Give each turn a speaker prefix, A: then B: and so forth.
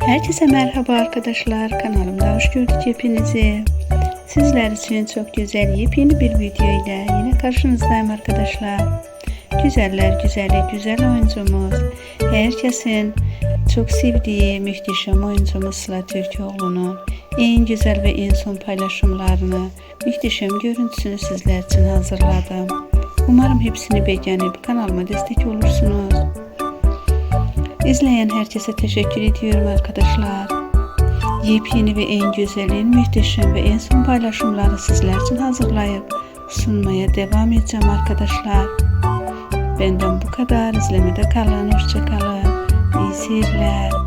A: Herkese merhaba arkadaşlar. Kanalımda hoş gördük hepinizi. Sizler için çok güzel yepyeni bir video ile yine karşınızdayım arkadaşlar. Güzeller güzeli güzel oyuncumuz. Herkesin çok sevdiği muhteşem oyuncumuz Sıla Türkoğlu'nun en güzel ve en son paylaşımlarını, muhteşem görüntüsünü sizler için hazırladım. Umarım hepsini beğenip kanalıma destek olursunuz. İzleyen herkese teşekkür ediyorum arkadaşlar. Yepyeni ve en güzel, en muhteşem ve en son paylaşımları sizler için hazırlayıp sunmaya devam edeceğim arkadaşlar. Benden bu kadar. İzlemede kalın. Hoşçakalın. İyi seyirler.